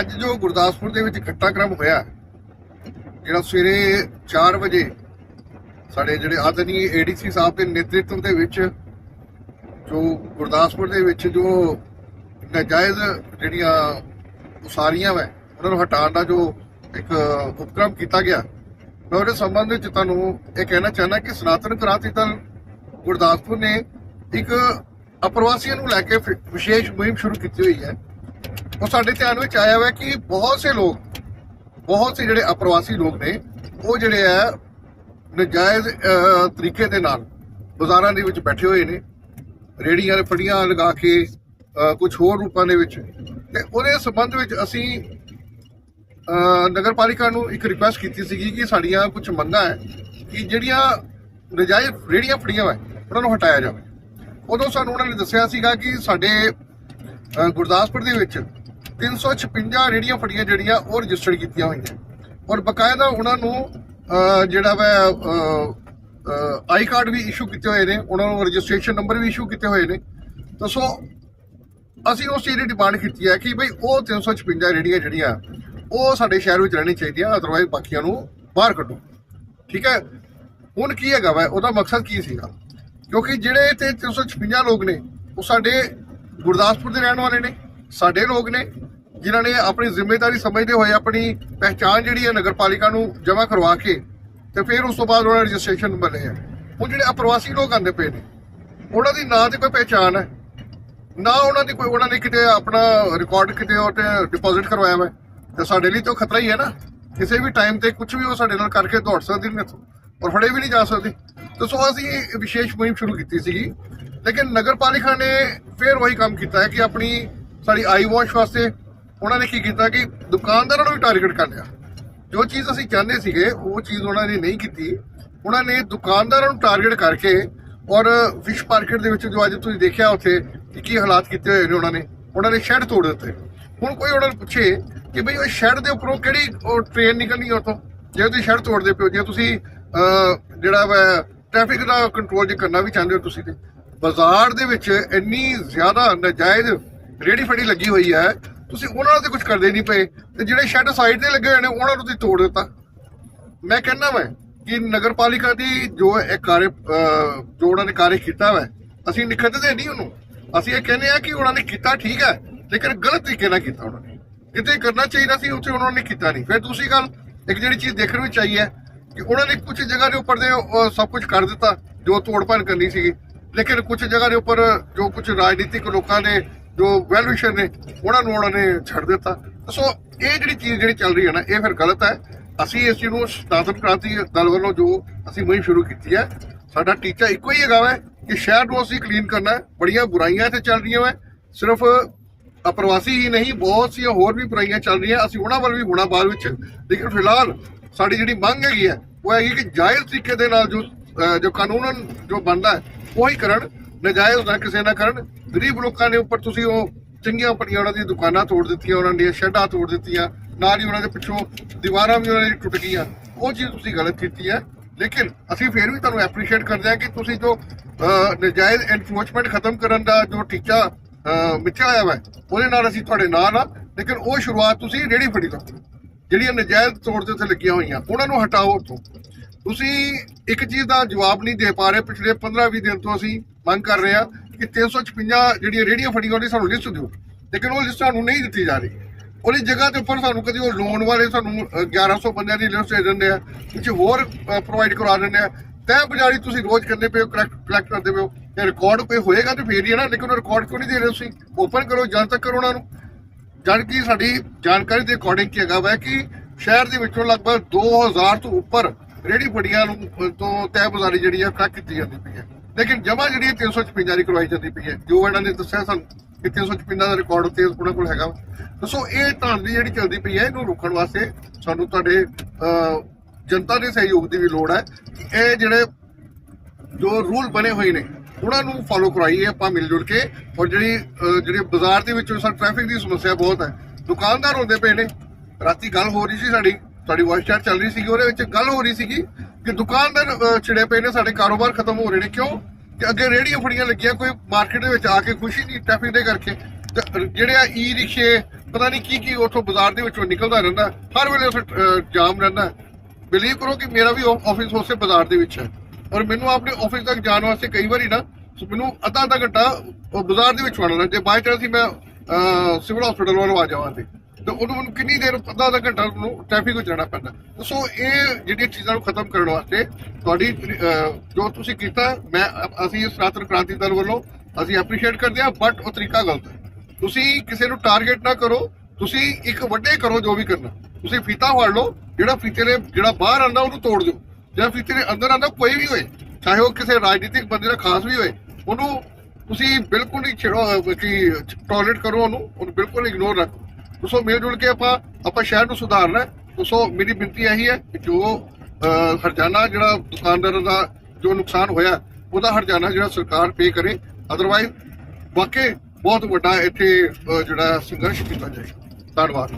ਅੱਜ ਜੋ ਗੁਰਦਾਸਪੁਰ ਦੇ ਵਿੱਚ ਘਟਨਾਕ੍ਰਮ ਹੋਇਆ, ਜਿਹੜਾ ਸਵੇਰੇ 4 ਵਜੇ ਸਾਡੇ ਜਿਹੜੇ ਆਦਰਨੀ ਏਡੀਸੀ ਸਾਹਿਬ ਦੇ ਨੇਤਰਤਵ ਦੇ ਵਿੱਚ, ਜੋ ਗੁਰਦਾਸਪੁਰ ਦੇ ਵਿੱਚ ਜੋ ਨਾਜਾਇਜ਼ ਜਿਹੜੀਆਂ ਉਸਾਰੀਆਂ ਵੈ, ਉਹਨਾਂ ਨੂੰ ਹਟਾਉਣ ਦਾ ਜੋ ਇੱਕ ਉਪਕਰਮ ਕੀਤਾ ਗਿਆ, ਮੈਂ ਉਹਦੇ ਸੰਬੰਧ ਵਿੱਚ ਤੁਹਾਨੂੰ ਇਹ ਕਹਿਣਾ ਚਾਹੁੰਦਾ ਕਿ ਸਨਾਤਨ ਕ੍ਰਾਂਤੀ ਦਲ ਗੁਰਦਾਸਪੁਰ ਨੇ ਇੱਕ ਅਪਰਵਾਸੀਆਂ ਨੂੰ ਲੈ ਕੇ ਫਿ- ਵਿਸ਼ੇਸ਼ ਮੁਹਿੰਮ ਸ਼ੁਰੂ ਕੀਤੀ ਹੋਈ ਹੈ। ਉਹ ਸਾਡੇ ਧਿਆਨ ਵਿੱਚ ਆਇਆ ਹੋਇਆ ਕਿ ਬਹੁਤ ਸੇ ਲੋਕ ਬਹੁਤ ਸੇ ਜਿਹੜੇ ਅਪਰਵਾਸੀ ਲੋਕ ਨੇ ਉਹ ਜਿਹੜੇ ਆ ਨਜਾਇਜ਼ ਤਰੀਕੇ ਦੇ ਨਾਲ ਬਾਜ਼ਾਰਾਂ ਦੇ ਵਿੱਚ ਬੈਠੇ ਹੋਏ ਨੇ ਰੇੜੀਆਂ ਫੜੀਆਂ ਲਗਾ ਕੇ ਕੁਝ ਹੋਰ ਰੂਪਾਂ ਦੇ ਵਿੱਚ। ਤੇ ਉਹਦੇ ਸੰਬੰਧ ਵਿੱਚ ਅਸੀਂ ਅਹ, ਨਗਰਪਾਲਿਕਾ ਨੂੰ ਇੱਕ ਰਿਕੁਐਸਟ ਕੀਤੀ ਸੀਗੀ ਕਿ ਸਾਡੀਆਂ ਕੁਝ ਮੰਗਾਂ ਹੈ ਕਿ ਜਿਹੜੀਆਂ ਨਜਾਇਜ਼ ਰੇੜੀਆਂ ਫੜੀਆਂ ਹੋਏ ਉਹਨਾਂ ਨੂੰ ਹਟਾਇਆ ਜਾਵੇ। ਉਦੋਂ ਸਾਨੂੰ ਉਹਨਾਂ ਨੇ ਦੱਸਿਆ ਸੀਗਾ ਕਿ ਸਾਡੇ ਗੁਰਦਾਸਪੁਰ ਦੇ ਵਿੱਚ 356 ਰੇੜੀਆਂ ਫੜੀਆਂ ਜਿਹੜੀਆਂ ਉਹ ਰਜਿਸਟਰਡ ਕੀਤੀਆਂ ਹੋਈਆਂ। ਔਰ ਬਕਾਇਦਾ ਉਹਨਾਂ ਨੂੰ ਜਿਹੜਾ ਵਾ ਆਈ ਕਾਰਡ ਵੀ ਇਸ਼ੂ ਕੀਤੇ ਹੋਏ ਨੇ, ਉਹਨਾਂ ਨੂੰ ਰਜਿਸਟ੍ਰੇਸ਼ਨ ਨੰਬਰ ਵੀ ਇਸ਼ੂ ਕੀਤੇ ਹੋਏ ਨੇ। ਤਾਂ ਸੋ, ਅਸੀਂ ਉਸ ਚੀਜ਼ ਦੀ ਡਿਮਾਂਡ ਕੀਤੀ ਹੈ ਕਿ ਭਈ ਉਹ 356 ਰੇੜੀਆਂ ਜਿਹੜੀਆਂ, ਉਹ ਸਾਡੇ ਸ਼ਹਿਰ ਵਿੱਚ ਰਹਿਣੀ ਚਾਹੀਦੀਆਂ ਅਦਰਵਾਈਜ਼ ਬਾਕੀਆਂ ਨੂੰ ਬਾਹਰ ਕੱਢੋ। ਠੀਕ ਹੈ? ਹੁਣ ਕੀ ਹੈਗਾ ਵਾ, ਉਹਦਾ ਮਕਸਦ ਕੀ ਸੀਗਾ? ਕਿਉਂਕਿ ਜਿਹੜੇ ਇੱਥੇ 356 ਲੋਕ ਨੇ, ਉਹ ਸਾਡੇ ਗੁਰਦਾਸਪੁਰ ਦੇ ਰਹਿਣ ਵਾਲੇ ਨੇ, ਸਾਡੇ ਲੋਕ ਨੇ ਜਿਨ੍ਹਾਂ ਨੇ ਆਪਣੀ ਜ਼ਿੰਮੇਵਾਰੀ ਸਮਝਦੇ ਹੋਏ ਆਪਣੀ ਪਹਿਚਾਣ ਜਿਹੜੀ ਹੈ ਨਗਰਪਾਲਿਕਾ ਨੂੰ ਜਮ੍ਹਾਂ ਕਰਵਾ ਕੇ ਤੇ ਫਿਰ ਉਸ ਤੋਂ ਬਾਅਦ ਉਹਨਾਂ ਦਾ ਰਜਿਸਟ੍ਰੇਸ਼ਨ ਨੰਬਰ ਲਿਆ ਹੁਣ ਜਿਹੜੇ ਅਪਰਵਾਸੀ ਲੋਕ ਆਂਦੇ ਪਏ ਨੇ, ਉਹਨਾਂ ਦੀ ਨਾ ਤੇ ਕੋਈ ਪਹਿਚਾਣ ਹੈ, ਨਾ ਉਹਨਾਂ ਦੀ ਕੋਈ, ਉਹਨਾਂ ਨੇ ਕਿਤੇ ਆਪਣਾ ਰਿਕਾਰਡ ਕਿਤੇ ਉਹ ਤੇ ਡਿਪੋਜ਼ਿਟ ਕਰਵਾਇਆ ਹੋਇਆ ਤੇ ਸਾਡੇ ਲਈ ਤਾਂ ਉਹ ਖਤਰਾ ਹੀ ਹੈ ਨਾ। ਕਿਸੇ ਵੀ ਟਾਈਮ ਤੇ ਕੁਝ ਵੀ ਉਹ ਸਾਡੇ ਨਾਲ ਕਰਕੇ ਦੌੜ ਸਕਦੀ ਨੇ ਇੱਥੋਂ, ਔਰ ਫੜੇ ਵੀ ਨਹੀਂ ਜਾ ਸਕਦੇ। ਤੇ ਸੋ ਅਸੀਂ ਵਿਸ਼ੇਸ਼ ਮੁਹਿੰਮ ਸ਼ੁਰੂ ਕੀਤੀ ਸੀਗੀ। ਲੇਕਿਨ ਨਗਰਪਾਲਿਕਾ ਨੇ ਫਿਰ ਉਹੀ ਕੰਮ ਕੀਤਾ ਹੈ ਕਿ ਆਪਣੀ ਸਾਡੀ ਆਈ ਵਾਸ਼ ਵਾਸਤੇ ਉਹਨਾਂ ਨੇ ਕੀ ਕੀਤਾ ਕਿ ਦੁਕਾਨਦਾਰਾਂ ਨੂੰ ਵੀ ਟਾਰਗੇਟ ਕਰ ਲਿਆ। ਜੋ ਚੀਜ਼ ਅਸੀਂ ਚਾਹੁੰਦੇ ਸੀਗੇ, ਉਹ ਚੀਜ਼ ਉਹਨਾਂ ਨੇ ਨਹੀਂ ਕੀਤੀ। ਉਹਨਾਂ ਨੇ ਦੁਕਾਨਦਾਰਾਂ ਨੂੰ ਟਾਰਗੇਟ ਕਰਕੇ ਔਰ ਫਿਸ਼ ਮਾਰਕੀਟ ਦੇ ਵਿੱਚ ਜੋ ਅੱਜ ਤੁਸੀਂ ਦੇਖਿਆ ਉੱਥੇ ਕਿ ਕੀ ਹਾਲਾਤ ਕੀਤੇ ਹੋਏ ਨੇ ਉਹਨਾਂ ਨੇ ਉਹਨਾਂ ਨੇ ਸ਼ੈੱਡ ਤੋੜ ਦਿੱਤੇ। ਹੁਣ ਕੋਈ ਉਹਨਾਂ ਨੂੰ ਪੁੱਛੇ ਕਿ ਬਈ ਉਹ ਸ਼ੈੱਡ ਦੇ ਉੱਪਰੋਂ ਕਿਹੜੀ ਉਹ ਟ੍ਰੇਨ ਨਿਕਲਣੀ ਉੱਥੋਂ? ਜੇ ਤੁਸੀਂ ਸ਼ੈੱਡ ਤੋੜਦੇ ਪਿਓ ਜੇ ਤੁਸੀਂ ਜਿਹੜਾ ਵਾ ਟ੍ਰੈਫਿਕ ਦਾ ਕੰਟਰੋਲ ਜੇ ਕਰਨਾ ਵੀ ਚਾਹੁੰਦੇ ਹੋ ਤੁਸੀਂ ਤੇ। ਬਾਜ਼ਾਰ ਦੇ ਵਿੱਚ ਇੰਨੀ ਜ਼ਿਆਦਾ ਨਜਾਇਜ਼ ਰੇੜੀ ਫੜੀ ਲੱਗੀ ਹੋਈ ਹੈ ਤੁਸੀਂ ਉਹਨਾਂ ਨਾਲ ਤੇ ਕੁਝ ਕਰਦੇ ਨਹੀਂ ਪਏ। ਤੇ ਜਿਹੜੇ ਸ਼ੈੱਡ ਸਾਈਡ ਤੇ ਲੱਗੇ ਹੋਏ ਨੇ, ਉਹਨਾਂ ਨੂੰ ਤੁਸੀਂ ਤੋੜ ਦਿੱਤਾ। ਮੈਂ ਕਹਿੰਦਾ ਮੈਂ ਕਿ ਨਗਰਪਾਲਿਕਾ ਦੀ ਜੋ ਇਹ ਕਾਰਜ ਜੋ ਉਹਨਾਂ ਨੇ ਕਾਰਜ ਕੀਤਾ ਵਾ, ਅਸੀਂ ਨਿਖੇਧਦੇ ਨਹੀਂ ਉਹਨੂੰ। ਅਸੀਂ ਇਹ ਕਹਿੰਦੇ ਆ ਕਿ ਉਹਨਾਂ ਨੇ ਕੀਤਾ ਠੀਕ ਹੈ, ਲੇਕਿਨ ਗਲਤ ਤਰੀਕੇ ਨਾਲ ਕੀਤਾ ਉਹਨਾਂ ਨੇ। ਕਿਤੇ ਕਰਨਾ ਚਾਹੀਦਾ ਸੀ, ਉੱਥੇ ਉਹਨਾਂ ਨੇ ਕੀਤਾ ਨਹੀਂ। ਫਿਰ ਦੂਸਰੀ ਗੱਲ, ਇੱਕ ਜਿਹੜੀ ਚੀਜ਼ ਦੇਖਣ ਵਿੱਚ ਆਈ ਹੈ ਕਿ ਉਹਨਾਂ ਨੇ ਕੁਝ ਜਗ੍ਹਾ ਦੇ ਉੱਪਰ ਦੇ ਸਭ ਕੁਝ ਕਰ ਦਿੱਤਾ, ਜੋ ਤੋੜਪਾਨ ਕਰਨੀ ਸੀਗੀ। ਲੇਕਿਨ ਕੁਝ ਜਗ੍ਹਾ ਦੇ ਉੱਪਰ ਜੋ ਕੁਝ ਰਾਜਨੀਤਿਕ ਲੋਕਾਂ ਨੇ ਜੋ ਵੈਲ ਨੇ, ਉਹਨਾਂ ਨੂੰ ਉਹਨਾਂ ਨੇ ਛੱਡ ਦਿੱਤਾ। ਸੋ ਇਹ ਜਿਹੜੀ ਚੀਜ਼ ਜਿਹੜੀ ਚੱਲ ਰਹੀ ਹੈ ਨਾ, ਇਹ ਫਿਰ ਗਲਤ ਹੈ। ਅਸੀਂ ਇਸ ਚੀਜ਼ ਨੂੰ ਸਨਾਤਨ ਕ੍ਰਾਂਤੀ ਦਲ ਵੱਲੋਂ ਜੋ ਅਸੀਂ ਮੁਹਿੰਮ ਸ਼ੁਰੂ ਕੀਤੀ ਹੈ, ਸਾਡਾ ਟੀਚਾ ਇੱਕੋ ਹੀ ਹੈਗਾ ਵੈ ਕਿ ਸ਼ਹਿਰ ਨੂੰ ਅਸੀਂ ਕਲੀਨ ਕਰਨਾ ਹੈ। ਬੜੀਆਂ ਬੁਰਾਈਆਂ ਇੱਥੇ ਚੱਲ ਰਹੀਆਂ ਵੈ। ਸਿਰਫ ਅਪਰਵਾਸੀ ਹੀ ਨਹੀਂ, ਬਹੁਤ ਸੀ ਹੋਰ ਵੀ ਬੁਰਾਈਆਂ ਚੱਲ ਰਹੀਆਂ। ਅਸੀਂ ਉਹਨਾਂ ਵੱਲ ਵੀ ਹੋਣਾ ਬਾਅਦ ਵਿੱਚ। ਲੇਕਿਨ ਫਿਲਹਾਲ ਸਾਡੀ ਜਿਹੜੀ ਮੰਗ ਹੈਗੀ ਹੈ, ਉਹ ਹੈਗੀ ਕਿ ਜਾਇਜ਼ ਤਰੀਕੇ ਦੇ ਨਾਲ ਜੋ ਜੋ ਕਾਨੂੰਨ ਜੋ ਬਣਦਾ ਹੈ, ਉਹੀ ਕਰਨ। ਨਜਾਇਜ਼ ਨਾ ਕਿਸੇ ਨਾ ਕਰਨ। ਗਰੀਬ ਲੋਕਾਂ ਦੇ ਉੱਪਰ ਤੁਸੀਂ ਉਹ ਚੰਗੀਆਂ ਪੜੀਆਂ ਉਹਨਾਂ ਦੀਆਂ ਦੁਕਾਨਾਂ ਤੋੜ ਦਿੱਤੀਆਂ ਉਹਨਾਂ ਦੀਆਂ ਸ਼ੈੱਡਾਂ ਤੋੜ ਦਿੱਤੀਆਂ। ਨਾਲ ਹੀ ਉਹਨਾਂ ਦੇ ਪਿੱਛੋਂ ਦੀਵਾਰਾਂ ਵੀ ਉਹਨਾਂ ਦੀ ਟੁੱਟ ਗਈਆਂ। ਉਹ ਚੀਜ਼ ਤੁਸੀਂ ਗਲਤ ਕੀਤੀ ਹੈ। ਲੇਕਿਨ ਅਸੀਂ ਫਿਰ ਵੀ ਤੁਹਾਨੂੰ ਐਪਰੀਸ਼ੀਏਟ ਕਰਦੇ ਹਾਂ ਕਿ ਤੁਸੀਂ ਜੋ ਅਹ, ਨਜਾਇਜ਼ ਐਨਫੋਰਸਮੈਂਟ ਖਤਮ ਕਰਨ ਦਾ ਜੋ ਟੀਚਾ ਅਹ, ਮਿੱਥਿਆ ਹੋਇਆ ਹੈ ਉਹਦੇ ਨਾਲ ਅਸੀਂ ਤੁਹਾਡੇ ਨਾਲ ਆ ਲੇਕਿਨ ਉਹ ਸ਼ੁਰੂਆਤ ਤੁਸੀਂ ਰੇੜੀ ਫੜੀ ਤੋਂ ਜਿਹੜੀਆਂ ਨਜਾਇਜ਼ ਤੌਰ ਤੇ ਉੱਥੇ ਲੱਗੀਆਂ ਹੋਈਆਂ ਉਹਨਾਂ ਨੂੰ ਹਟਾਓ ਉੱਥੋਂ। ਤੁਸੀਂ ਇੱਕ ਚੀਜ਼ ਦਾ ਜਵਾਬ ਨਹੀਂ ਦੇ ਪਾ ਰਹੇ। ਪਿਛਲੇ 15-20 ਦਿਨ ਤੋਂ ਅਸੀਂ ਮੰਗ ਕਰ ਰਹੇ ਹਾਂ ਕਿ 356 ਜਿਹੜੀਆਂ ਰੇੜੀਆਂ ਫੜੀਆਂ ਉਹਦੀ ਸਾਨੂੰ ਲਿਸਟ ਦਿਓ। ਲੇਕਿਨ ਉਹ ਲਿਸਟ ਸਾਨੂੰ ਨਹੀਂ ਦਿੱਤੀ ਜਾ ਰਹੀ। ਉਹਦੀ ਜਗ੍ਹਾ ਦੇ ਉੱਪਰ ਸਾਨੂੰ ਕਦੀ ਉਹ ਲੋਨ ਵਾਲੇ ਸਾਨੂੰ ਅਹ, 1100 ਬੰਦਿਆਂ ਦੀ ਲਿਸਟ ਦੇ ਦਿੰਦੇ ਆ ਕੁਝ ਹੋਰ ਪ੍ਰੋਵਾਈਡ ਕਰਵਾ ਦਿੰਦੇ ਆ। ਤੈ ਬਜਾਰੀ ਤੁਸੀਂ ਰੋਜ਼ ਕਰਦੇ ਪਏ ਹੋ ਕਲੈਕਟ ਕਰਦੇ ਪਏ ਹੋ। ਇਹ ਰਿਕਾਰਡ ਕੋਈ ਹੋਏਗਾ ਤੇ ਫੇਰ ਹੀ ਹੈ ਨਾ ਲੇਕਿਨ ਉਹ ਰਿਕਾਰਡ ਕਿਉਂ ਨਹੀਂ ਦੇ ਰਹੇ ਤੁਸੀਂ? ਓਪਨ ਕਰੋ ਜਾਂ ਤੱਕ ਕਰੋ ਉਹਨਾਂ ਨੂੰ। ਜਦ ਕਿ ਸਾਡੀ ਜਾਣਕਾਰੀ ਦੇ ਅਕੋਰਡਿੰਗ ਕੀ ਹੈਗਾ ਵਾ ਕਿ ਸ਼ਹਿਰ ਦੇ ਵਿੱਚੋਂ ਲਗਭਗ 2000 ਤੋਂ ਉੱਪਰ ਰੇੜੀ ਫੜੀਆਂ ਨੂੰ ਤੋਂ ਤੈ ਬਜ਼ਾਰੀ ਜਿਹੜੀ ਆ ਟਰੱਕ ਕੀਤੀ ਜਾਂਦੀ ਪਈ ਹੈ। ਲੇਕਿਨ ਜਮਾ ਜਿਹੜੀ 356 ਦੀ ਕਰਵਾਈ ਜਾਂਦੀ ਪਈ ਹੈ ਜੋ ਇਹਨਾਂ ਨੇ ਦੱਸਿਆ ਸਾਨੂੰ ਕਿ 356 ਦਾ ਰਿਕਾਰਡ ਉੱਤੇ ਉਹਨਾਂ ਕੋਲ ਹੈਗਾ ਵਾ। ਸੋ ਇਹ ਧਾਂਦਲੀ ਜਿਹੜੀ ਚੱਲਦੀ ਪਈ ਹੈ ਇਹਨੂੰ ਰੋਕਣ ਵਾਸਤੇ ਸਾਨੂੰ ਤੁਹਾਡੇ ਜਨਤਾ ਦੇ ਸਹਿਯੋਗ ਦੀ ਵੀ ਲੋੜ ਹੈ ਇਹ ਜਿਹੜੇ ਜੋ ਰੂਲ ਬਣੇ ਹੋਏ ਨੇ ਉਹਨਾਂ ਨੂੰ ਫਾਲੋ ਕਰਾਈਏ ਆਪਾਂ ਮਿਲ ਜੁਲ ਕੇ। ਔਰ ਜਿਹੜੀ ਅਹ, ਜਿਹੜੀ ਬਾਜ਼ਾਰ ਦੇ ਵਿੱਚ ਸਾ ਟ੍ਰੈਫਿਕ ਦੀ ਸਮੱਸਿਆ ਬਹੁਤ ਹੈ। ਦੁਕਾਨਦਾਰ ਹੁੰਦੇ ਪਏ ਨੇ। ਰਾਤੀ ਗੱਲ ਹੋ ਰਹੀ ਸੀ ਸਾਡੀ ਤੁਹਾਡੀ ਵਾਇਸ ਚੈਟ ਚੱਲ ਰਹੀ ਸੀਗੀ ਉਹਦੇ ਵਿੱਚ ਗੱਲ ਹੋ ਰਹੀ ਸੀਗੀ। ਕਿ ਦੁਕਾਨਦਾਰ ਚਿੜੇ ਪਏ ਨੇ, ਸਾਡੇ ਕਾਰੋਬਾਰ ਖਤਮ ਹੋ ਰਹੇ ਨੇ। ਕਿਉਂ? ਕਿ ਅੱਗੇ ਰੇੜੀਆਂ ਫੜੀਆਂ ਲੱਗੀਆਂ, ਕੋਈ ਮਾਰਕੀਟ ਦੇ ਵਿੱਚ ਆ ਕੇ ਖੁਸ਼ੀ ਨਹੀਂ ਟ੍ਰੈਫਿਕ ਦੇ ਕਰਕੇ। ਜਿਹੜੇ ਆ ਈ ਰਿਕਸ਼ੇ ਪਤਾ ਨਹੀਂ ਕੀ ਕੀ ਉੱਥੋਂ ਬਾਜ਼ਾਰ ਦੇ ਵਿੱਚੋਂ ਨਿਕਲਦਾ ਰਹਿੰਦਾ। ਹਰ ਵੇਲੇ ਉੱਥੇ ਜਾਮ ਰਹਿੰਦਾ। ਬਿਲੀਵ ਕਰੋ ਕਿ ਮੇਰਾ ਵੀ ਆਫਿਸ ਉਸੇ ਬਾਜ਼ਾਰ ਦੇ ਵਿੱਚ ਹੈ। ਔਰ ਮੈਨੂੰ ਆਪਣੇ ਆਫਿਸ ਤੱਕ ਜਾਣ ਵਾਸਤੇ ਕਈ ਵਾਰੀ ਨਾ, ਮੈਨੂੰ ਅੱਧਾ ਅੱਧਾ ਘੰਟਾ ਬਾਜ਼ਾਰ ਦੇ ਵਿੱਚ ਵੜਨਾ। ਜੇ ਬਾਈ ਚਾਂਸ ਹੀ ਮੈਂ ਸਿਵਲ ਹਸਪੀਟਲ ਵੱਲੋਂ ਆ ਜਾਵਾਂ ਤੇ। ਤੇ ਉਹਨੂੰ ਮੈਨੂੰ ਕਿੰਨੀ ਦੇਰ ਅੱਧਾ ਅੱਧਾ ਘੰਟਾ ਉਹਨੂੰ ਟ੍ਰੈਫਿਕ ਵਿੱਚ ਰਹਿਣਾ ਪੈਂਦਾ। ਸੋ ਇਹ ਜਿਹੜੀਆਂ ਚੀਜ਼ਾਂ ਨੂੰ ਖਤਮ ਕਰਨ ਵਾਸਤੇ ਤੁਹਾਡੀ ਜੋ ਤੁਸੀਂ ਕੀਤਾ, ਮੈਂ ਅਸੀਂ ਸਨਾਤਨ ਕ੍ਰਾਂਤੀ ਦਲ ਵੱਲੋਂ ਅਸੀਂ ਐਪਰੀਸ਼ੀਏਟ ਕਰਦੇ ਹਾਂ ਬਟ ਉਹ ਤਰੀਕਾ ਗਲਤ ਹੈ। ਤੁਸੀਂ ਕਿਸੇ ਨੂੰ ਟਾਰਗੇਟ ਨਾ ਕਰੋ, ਤੁਸੀਂ ਇੱਕ ਵੱਡੇ ਕਰੋ ਜੋ ਵੀ ਕਰਨਾ। ਤੁਸੀਂ ਫੀਤਾ ਫੜ ਲਓ, ਜਿਹੜਾ ਫੀਤੇ ਨੇ ਜਿਹੜਾ ਬਾਹਰ ਆਂਦਾ ਉਹਨੂੰ ਤੋੜ ਦਿਓ। ਜਾਂ ਫੀਤੇ ਦੇ ਅੰਦਰ ਆਂਦਾ ਕੋਈ ਵੀ ਹੋਏ, ਚਾਹੇ ਉਹ ਕਿਸੇ ਰਾਜਨੀਤਿਕ ਬੰਦੇ ਦਾ ਖਾਸ ਵੀ ਹੋਏ, ਉਹਨੂੰ ਤੁਸੀਂ ਬਿਲਕੁਲ ਹੀ ਛੇੜੋ ਕਿ ਟੋਲਰੇਟ ਕਰੋ ਉਹਨੂੰ ਉਹਨੂੰ ਬਿਲਕੁਲ ਇਗਨੋਰ ਰੱਖੋ ਸੋ ਮਿਲ ਜੁਲ ਕੇ ਆਪਾਂ ਆਪਾਂ ਸ਼ਹਿਰ ਨੂੰ ਸੁਧਾਰਨਾ ਸੋ ਮੇਰੀ ਬੇਨਤੀ ਇਹੀ ਹੈ ਕਿ ਜੋ ਹਰਜਾਨਾ ਜਿਹੜਾ ਦੁਕਾਨਦਾਰਾਂ ਦਾ ਜੋ ਨੁਕਸਾਨ ਹੋਇਆ, ਉਹਦਾ ਹਰਜਾਨਾ ਜਿਹੜਾ ਸਰਕਾਰ ਪੇ ਕਰੇ। ਅਦਰਵਾਈਜ਼ ਵਾਕਈ ਬਹੁਤ ਵੱਡਾ ਇੱਥੇ ਜਿਹੜਾ ਸੰਘਰਸ਼ ਕੀਤਾ ਜਾਏਗਾ। ਧੰਨਵਾਦ।